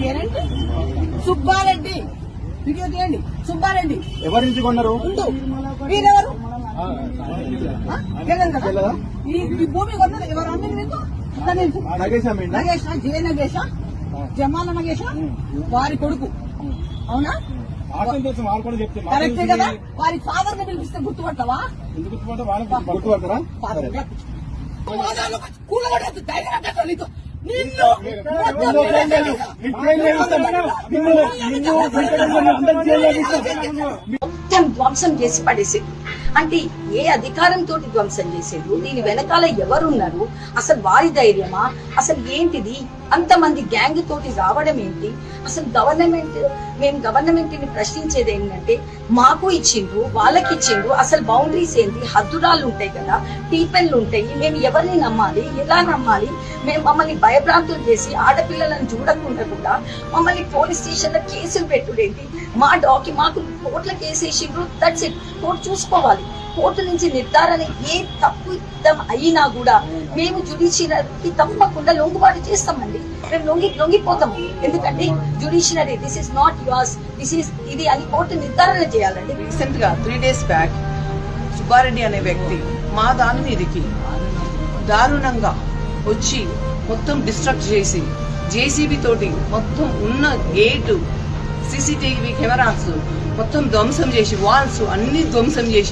పేరేంటి? సుబ్బారెడ్డి. వీడియో తీయండి సుబ్బారెడ్డి. ఎవరి నుంచి కొన్నారు? ఉండు. వీరెవరు తెలియదా? ఈ భూమి కొన్నది ఎవరు? అమ్మింది తెలుసు నగేష్ నగేష్? జే నగేష్? జమాల నగేష్? వారి కొడుకు. అవునా? మాకు కరెక్టే. కదా? వారి ఫాదర్ని పిలిపిస్తే గుర్తుపడతా. గుర్తుపడతారా? కూలగొట్టద్దు ధైర్యం నీకు నిన్ను నిన్ను లేదు. మొత్తం ధ్వంసం చేసి పడేసారు అంటే ఏ అధికారంతో ధ్వంసం చేసేది? దీని వెనకాల ఎవరున్నారు? అసలు వారి ధైర్యమా? అసలు ఏంటిది? అంతమంది గ్యాంగ్ తోటి రావడం ఏంటి? అసలు గవర్నమెంట్ మేము గవర్నమెంట్ని ప్రశ్నించేది ఏంటంటే మాకు ఇచ్చిండ్రు వాళ్ళకి ఇచ్చిండ్రు అసలు బౌండరీస్ ఏంటి? హద్దురాలు ఉంటాయి కదా టీపెన్లు ఉంటాయి మేము ఎవరిని నమ్మాలి? ఎలా నమ్మాలి? మేము మమ్మల్ని భయభ్రాంతులు చేసి ఆడపిల్లలను చూడకుండా కూడా మమ్మల్ని పోలీస్ స్టేషన్లో కేసులు పెట్టుడేంటి? మా డాకి మాకు కోట్ల కేసు వేసిండ్రు దట్స్ ఇట్ కోర్టు చూసుకోవాలి. కోర్టు నుంచి నిర్ధారణ ఏ తప్పు అయినా కూడా మేము జుడిషియరీకి తప్పకుండా లొంగుబాటు చేస్తామండి. మేము లొంగి లొంగిపోతాము. ఎందుకంటే judiciary this is not yours this is ఇది అని కోర్టు నిర్ధారణ చేయాలండి. రీసెంట్గా త్రీ డేస్ బ్యాక్ సుబ్బారెడ్డి అనే వ్యక్తి మా దాని మీదకి దారుణంగా వచ్చి మొత్తం డిస్ట్రక్ట్ చేసి జేసీబీ తోటి మొత్తం ఉన్న గేటు సీసీటీవీ కెమెరాస్ మొత్తం ధ్వంసం చేసి వాల్స్ అన్ని ధ్వంసం చేసి